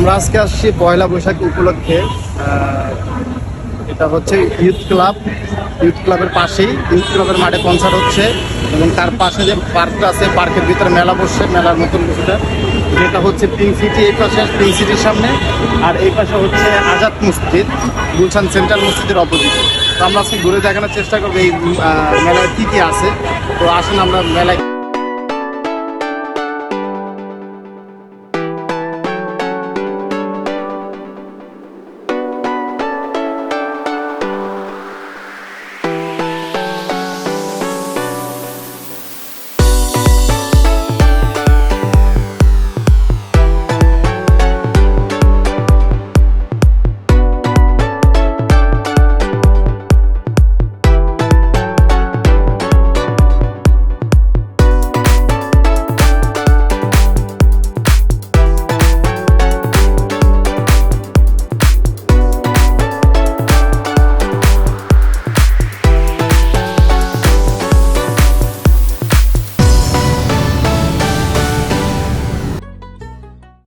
আমরা আজকে আসছি পয়লা বৈশাখ উপলক্ষে এটা হচ্ছে ইউথ ক্লাব ইউথ ক্লাবের পাশেই ইউথ ক্লাবের মাঠে কনসার্ট হচ্ছে এবং তার পাশে যে পার্কটা আছে পার্কের ভিতরে মেলা বসছে, মেলার মতন কিছুটা। যেটা হচ্ছে পিঙ্ক সিটি এই পাশে পিঙ্ক সিটির সামনে, আর এই পাশে হচ্ছে আজাদ মসজিদ গুলশান সেন্ট্রাল মসজিদের অপোজিটে। তো আমরা আজকে ঘুরে দেখানোর চেষ্টা করব এই মেলায় কী কী আছে। তো আসেন আমরা মেলায়